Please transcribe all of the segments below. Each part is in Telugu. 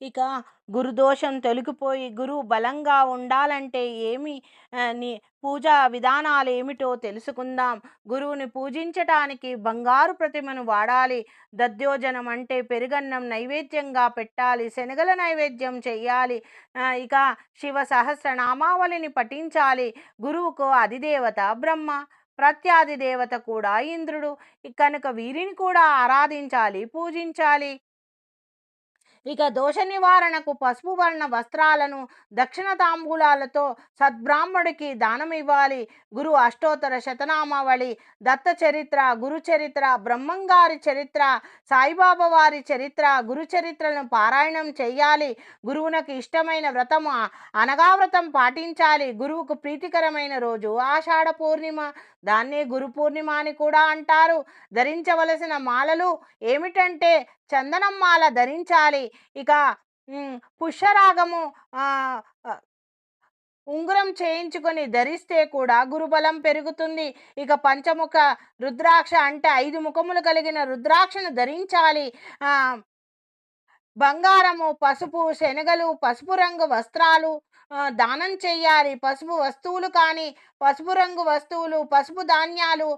ఇక గురుదోషం తొలగిపోయి గురువు బలంగా ఉండాలంటే ఏమి నీ పూజా విధానాలు ఏమిటో తెలుసుకుందాం. గురువుని పూజించటానికి బంగారు ప్రతిమను వాడాలి. దద్యోజనం అంటే పెరుగన్నం నైవేద్యంగా పెట్టాలి. శనగల నైవేద్యం చేయాలి ఇక శివ సహస్రనామావళిని పఠించాలి. గురువుకు అధిదేవత బ్రహ్మ ప్రత్యాది దేవత కూడా ఇంద్రుడు. కనుక వీరిని కూడా ఆరాధించాలి పూజించాలి. ఇక దోష నివారణకు పసుపు వర్ణ వస్త్రాలను దక్షిణ తాంబూలాలతో సద్బ్రాహ్మడికి దానం ఇవ్వాలి. గురు అష్టోత్తర శతనామావళి దత్త చరిత్ర గురు చరిత్ర బ్రహ్మంగారి చరిత్ర సాయిబాబా వారి చరిత్ర గురు చరిత్రను పారాయణం చేయాలి గురువునకు ఇష్టమైన వ్రతము అనగా వ్రతం పాటించాలి. గురువుకు ప్రీతికరమైన రోజు ఆషాఢ పూర్ణిమ. దాన్నే గురు పూర్ణిమ అని కూడా అంటారు. ధరించవలసిన మాలలు ఏమిటంటే చందనం మాల ధరించాలి. ఇక పుష్యరాగము ఉంగరం చేయించుకొని ధరిస్తే కూడా గురుబలం పెరుగుతుంది. ఇక పంచముఖ రుద్రాక్ష అంటే ఐదు ముఖములు కలిగిన రుద్రాక్షను ధరించాలి. బంగారము పసుపు శనగలు పసుపు రంగు వస్త్రాలు దానం చేయాలి పసుపు వస్తువులు కానీ పసుపు రంగు వస్తువులు పసుపు ధాన్యాలు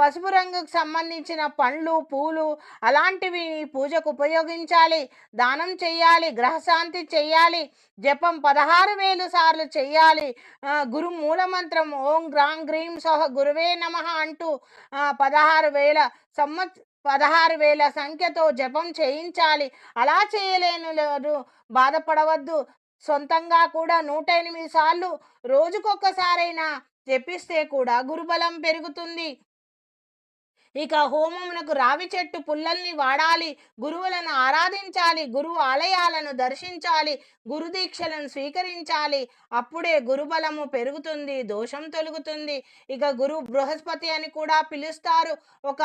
పసుపు రంగుకు సంబంధించిన పండ్లు పూలు అలాంటివి పూజకు ఉపయోగించాలి. దానం చేయాలి గ్రహశాంతి చెయ్యాలి జపం పదహారు వేలు సార్లు చెయ్యాలి. గురు మూలమంత్రం ఓం గ్రాం గ్రీం సహ గురువే నమ అంటూ పదహారు వేల సంవత్ పదహారు వేల సంఖ్యతో జపం చేయించాలి. అలా చేయలేని బాధపడవద్దు. సొంతంగా కూడా నూట ఎనిమిది సార్లు రోజుకొక్కసారైనా జపిస్తే కూడా గురుబలం పెరుగుతుంది. ఇక హోమమునకు రావి చెట్టు పుల్లల్ని వాడాలి. గురువులను ఆరాధించాలి. గురువు ఆలయాలను దర్శించాలి. గురుదీక్షలను స్వీకరించాలి. అప్పుడే గురుబలము పెరుగుతుంది. దోషం తొలుగుతుంది. ఇక గురు బృహస్పతి అని కూడా పిలుస్తారు. ఒక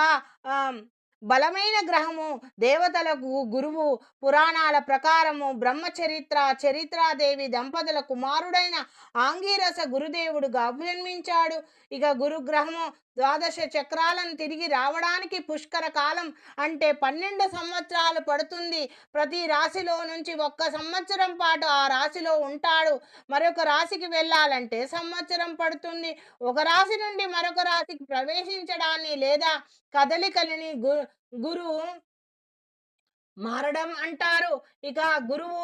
బలమైన గ్రహము దేవతలకు గురువు పురాణాల ప్రకారము బ్రహ్మచరిత్ర చరిత్రాదేవి దంపతుల కుమారుడైన ఆంగీరస గురుదేవుడుగా జన్మించాడు ఇక గురుగ్రహము ద్వాదశ చక్రాలను తిరిగి రావడానికి పుష్కర కాలం అంటే పన్నెండు సంవత్సరాలు పడుతుంది. ప్రతి రాశిలో నుంచి ఒక్క సంవత్సరం పాటు ఆ రాశిలో ఉంటాడు. మరొక రాశికి వెళ్ళాలంటే సంవత్సరం పడుతుంది. ఒక రాశి నుండి మరొక రాశికి ప్రవేశించడాన్ని లేదా కదలికలని గురువు మారడం అంటారు. ఇక గురువు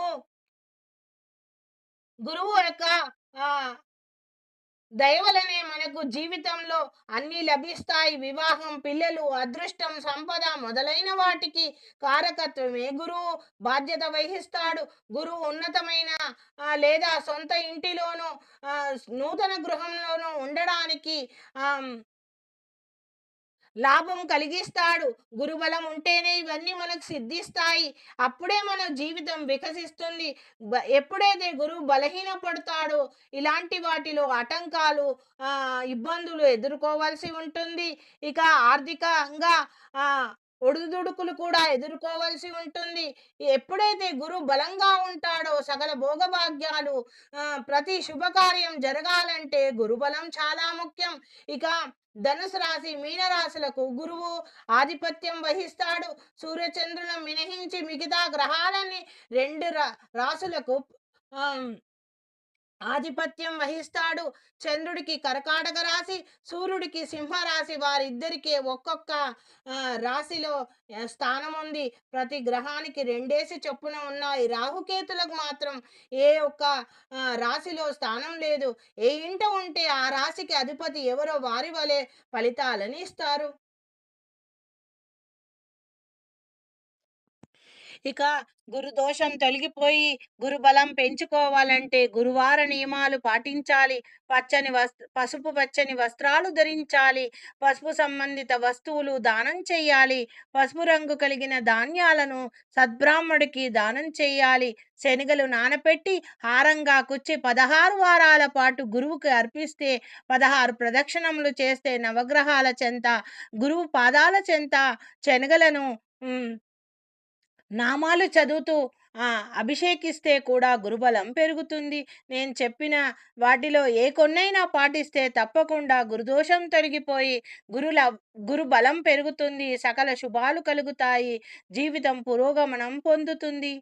గురువు యొక్క దయవలనే మనకు జీవితంలో అన్ని లభిస్తాయి. వివాహం పిల్లలు అదృష్టం సంపద మొదలైన వాటికి కారకత్వమే గురువు బాధ్యత వహిస్తాడు. గురువు ఉన్నతమైన లేదా సొంత ఇంటిలోనూ నూతన గృహంలోనూ ఉండడానికి లాభం కలిగిస్తాడు. గురుబలం ఉంటేనే ఇవన్నీ మనకు సిద్ధిస్తాయి. అప్పుడే మన జీవితం వికసిస్తుంది. ఎప్పుడైతే గురువు బలహీన పడతాడో ఇలాంటి వాటిలో ఆటంకాలు ఇబ్బందులు ఎదుర్కోవాల్సి ఉంటుంది. ఇక ఆర్థికంగా ఒడుదుడుకులు కూడా ఎదుర్కోవాల్సి ఉంటుంది. ఎప్పుడైతే గురు బలంగా ఉంటాడో సకల భోగభాగ్యాలు ప్రతి శుభకార్యం జరగాలంటే గురుబలం చాలా ముఖ్యం. ఇక ధనుసు రాశి మీనరాశులకు గురువు ఆధిపత్యం వహిస్తాడు. సూర్యచంద్రులను మినహించి మిగతా గ్రహాలని రెండు రాసులకు ఆధిపత్యం వహిస్తాడు. చంద్రుడికి కర్కాటక రాశి సూర్యుడికి సింహరాశి వారిద్దరికి ఒక్కొక్క రాశిలో స్థానం ఉంది ప్రతి గ్రహానికి రెండేసి చొప్పున ఉన్నాయి. రాహుకేతులకు మాత్రం ఏ ఒక్క రాశిలో స్థానం లేదు. ఏ ఇంట ఉంటే ఆ రాశికి అధిపతి ఎవరో వారి వలె ఫలితాలని ఇస్తారు ఇక గురుదోషం తొలగిపోయి గురుబలం పెంచుకోవాలంటే గురువార నియమాలు పాటించాలి. పచ్చని వస్త్ర పసుపు పచ్చని వస్త్రాలు ధరించాలి. పసుపు సంబంధిత వస్తువులు దానం చేయాలి. పసుపు రంగు కలిగిన ధాన్యాలను సద్బ్రాహ్మడికి దానం చేయాలి. శనగలు నానపెట్టి హారంగా కుచ్చి పదహారు వారాల పాటు గురువుకి అర్పిస్తే పదహారు ప్రదక్షిణములు చేస్తే నవగ్రహాల చెంత గురువు పాదాల చెంత శనగలను నామాలు చదువుతూ అభిషేకిస్తే కూడా గురుబలం పెరుగుతుంది. నేను చెప్పిన వాటిలో ఏ కొన్నైనా పాటిస్తే తప్పకుండా గురుదోషం తొలగిపోయి గురుల గురుబలం పెరుగుతుంది. సకల శుభాలు కలుగుతాయి. జీవితం పురోగమనం పొందుతుంది.